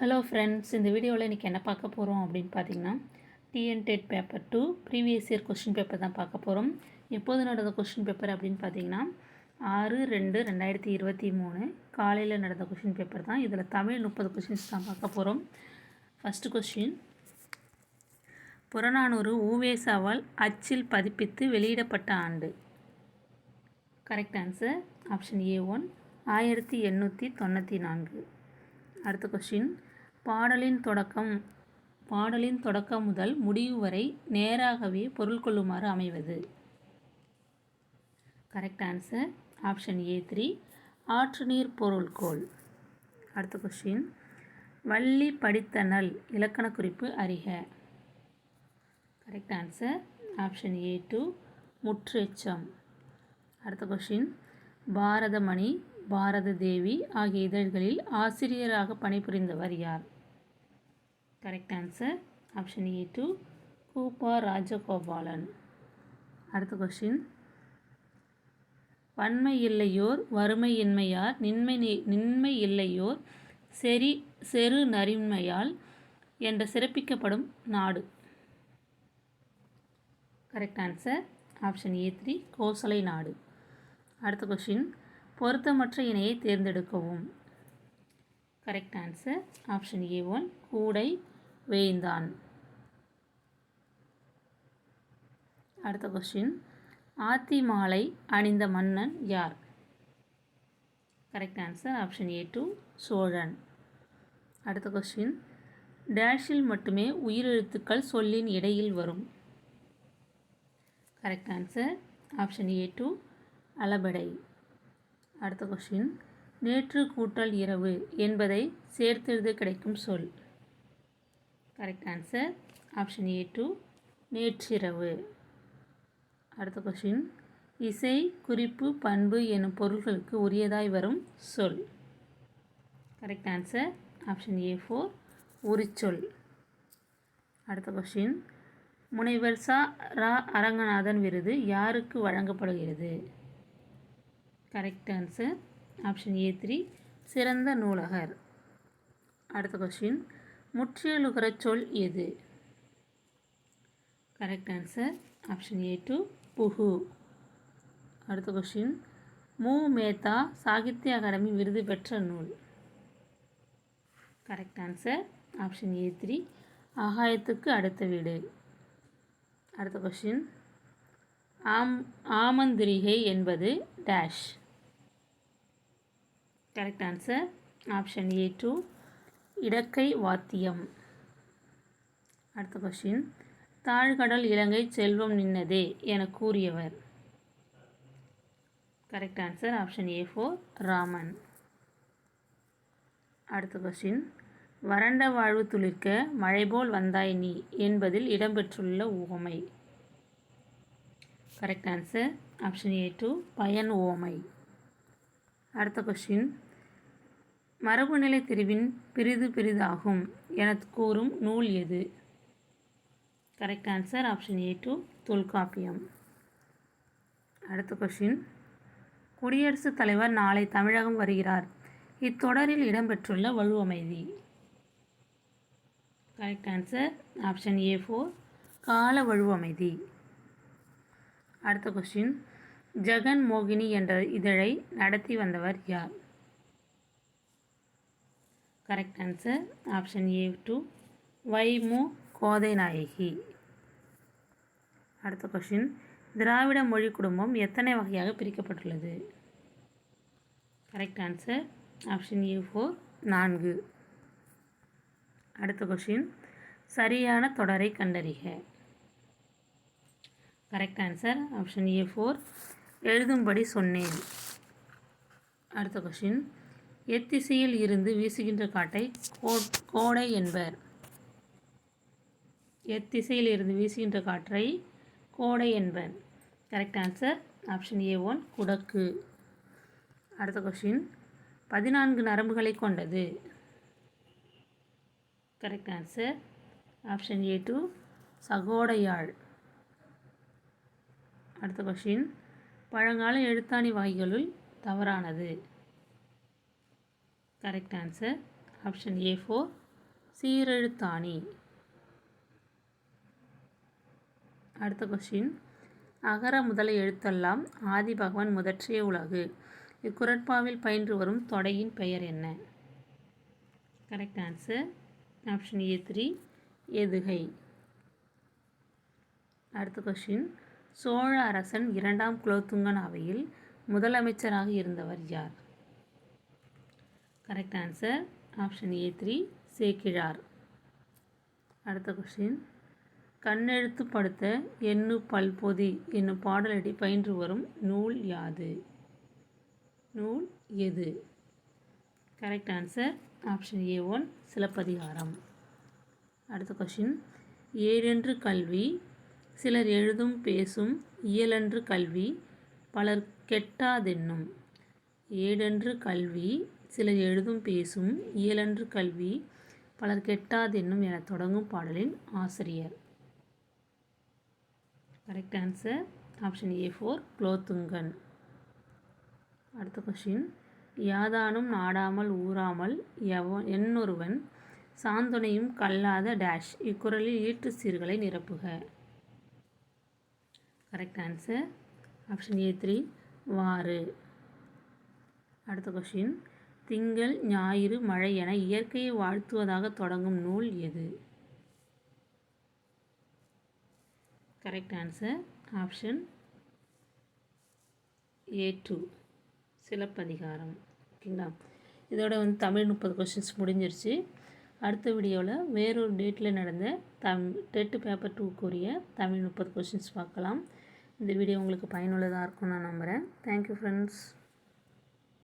Hello friends இந்த வீடியோவில் இன்றைக்கி என்ன பார்க்க போகிறோம் அப்படின்னு பார்த்தீங்கன்னா TN TET paper two previous year question paper தான் பார்க்க போகிறோம் எப்போது நடந்த கொஷின் பேப்பர் அப்படின்னு பார்த்தீங்கன்னா ஆறு ரெண்டு ரெண்டாயிரத்தி இருபத்தி மூணு காலையில் நடந்த கொஷின் பேப்பர் தான். இதில் தமிழ் முப்பது கொஷின்ஸ் தான் பார்க்க போகிறோம் ஃபஸ்ட்டு கொஷின் புறநானூறு ஊவேசாவால் அச்சில் பதிப்பித்து வெளியிடப்பட்ட ஆண்டு. Correct answer option A one ஆயிரத்தி எண்ணூற்றி தொண்ணூற்றி நான்கு. அடுத்த கொஷின் பாடலின் தொடக்கம். பாடலின் தொடக்கம் முதல் முடிவு வரை நேராகவே பொருள் கொள்ளுமாறு அமைவது. Correct answer option A three ஆற்று நீர் பொருள்கோள் அடுத்த கொஷின் வள்ளி படித்தனல் இலக்கண குறிப்பு அறிக. Correct answer option A two முற்றெச்சம். அடுத்த கொஷின் பாரதமணி பாரத தேவி ஆகிய இதழ்களில் ஆசிரியராக பணிபுரிந்தவர் யார்? Correct answer option A two கூப்பா Rajagopalan அடுத்த கொஷின் வன்மை இல்லையோர் வறுமை இன்மையார் நின்மை நின்மை இல்லையோர் செரி செரு நரிமையால் என்ற சிறப்பிக்கப்படும் நாடு. Correct answer option A three Kosalai நாடு. அடுத்த கொஷின் பொருத்தமற்ற இணையை தேர்ந்தெடுக்கவும். Correct answer option A one கூடை வேய்ந்தான் அடுத்த கொஸ்டின் ஆத்தி மாலை அணிந்த மன்னன் யார்? Correct answer option A two Cholan. அடுத்த கொஸ்டின் டேஷில் மட்டுமே உயிரெழுத்துக்கள் சொல்லின் இடையில் வரும். Correct answer option A two அளபடை. அடுத்த கொஸ்டின் நேற்று கூட்டல் இரவு என்பதை சேர்த்தெழுத கிடைக்கும் சொல். Correct answer option A two நேற்றிரவு. அடுத்த கொஷின் இசை குறிப்பு பண்பு எனும் பொருள்களுக்கு உரியதாய் வரும் சொல். Correct answer option A four உரிச்சொல் அடுத்த கொஷின் முனைவர் சா ரா அரங்கநாதன் விருது யாருக்கு வழங்கப்படுகிறது? Correct answer option A three சிறந்த நூலகர். அடுத்த கொஷின் முற்றியலுகிற சொல் எது? Correct answer option A two புகு அடுத்த கொஷின் மு. மேத்தா சாகித்ய அகாடமி விருது பெற்ற நூல். Correct answer option A three ஆகாயத்துக்கு அடுத்த வீடு. அடுத்த கொஷின் ஆம் ஆமந்திரிகை என்பது dash correct answer option A two இடக்கை வாத்தியம். அடுத்த கொஷின் தாழ்கடல் இலங்கை செல்வம் நின்னதே என கூறியவர். Correct answer option A four Raman. அடுத்த கொஷின் வறண்ட வாழ்வு துளிர்க்க மழைபோல் வந்தாய் நீ என்பதில் இடம்பெற்றுள்ள உவமை. Correct answer option A two பயன் உவமை. அடுத்த கொஷின் மரபுநிலை தெரிவின் பிரிது பிரிதாகும் என கூறும் நூல் எது? Correct answer option A two Tolkappiyam. அடுத்த கொஷின் குடியரசுத் தலைவர் நாளை தமிழகம் வருகிறார். இத்தொடரில் இடம்பெற்றுள்ள வலுவமைதி. Correct answer option A four கால வலுவமைதி. அடுத்த கொஸ்டின் ஜெகன் மோகினி என்ற இதழை நடத்தி வந்தவர் யார்? Correct answer option A two Vaimu Kothai Nayaki. அடுத்த கொஷின் திராவிட மொழி குடும்பம் எத்தனை வகையாக பிரிக்கப்பட்டுள்ளது? Correct answer option A four நான்கு. அடுத்த கொஷின் சரியான தொடரை கண்டறிக. Correct answer option A four எழுதும்படி சொன்னேன். அடுத்த கொஷின் எத்திசையில் இருந்து வீசுகின்ற காட்டை கோடை என்பர். எத்திசையில் இருந்து வீசுகின்ற காற்றை கோடை என்பர். Correct answer option A one குடக்கு. அடுத்த கொஷின் பதினான்கு நரம்புகளை கொண்டது. Correct answer option A two சகோடையாள். அடுத்த கொஷின் பழங்கால எழுத்தாணி வகைகளுள் தவறானது. Correct answer option A four சீரெழுத்தாணி. அடுத்த கொஸ்டின் அகர முதல எழுத்தெல்லாம் ஆதி பகவான் முதற்றிய உலகு. இக்குரட்பாவில் பயின்று வரும் தொடையின் பெயர் என்ன? Correct answer option A three எதுகை. அடுத்த கொஸ்டின் சோழ அரசன் இரண்டாம் குலோத்துங்கன் அவையில் முதலமைச்சராக இருந்தவர் யார்? Correct answer option A three Sekkizhar அடுத்த கொஸ்டின் கண்ணெழுத்து படுத்த எண்ணு பல்பொதி என்னும் பாடலடி பயின்று வரும் நூல் யாது? நூல் எது? Correct answer option A one Silappathikaram. அடுத்த கொஷின் ஏழென்று கல்வி சிலர் எழுதும் பேசும் இயலென்று கல்வி பலர் கெட்டாதென்னும். ஏடென்று கல்வி சிலர் எழுதும் பேசும் இயலன்று கல்வி பலர் கெட்டாதென்னும் என தொடங்கும் பாடலின் ஆசிரியர். Correct answer option A four Kulothungan அடுத்த கொஷின் யாதானும் நாடாமல் ஊறாமல் எவ என்னொருவன் சாந்துணையும் கல்லாத டேஷ் இக்குறளில் ஈட்டு சீர்களை நிரப்புக. Correct answer option A three வாறு. அடுத்த கொஷின் திங்கள் ஞாயிறு மழை என இயற்கையை வாழ்த்துவதாக தொடங்கும் நூல் எது? Correct answer option A two Silappathikaram. ஓகேங்களா? இதோட வந்து தமிழ் முப்பது கொஷின்ஸ் முடிஞ்சிருச்சு. அடுத்த வீடியோவில் வேறொரு டேட்டில் நடந்த தம் டெட்டு பேப்பர் டூக்குரிய தமிழ் முப்பது கொஷின்ஸ் பார்க்கலாம். இந்த வீடியோ உங்களுக்கு பயனுள்ளதாக இருக்கும்னு நான் நம்புகிறேன் தேங்க்யூ ஃப்ரெண்ட்ஸ்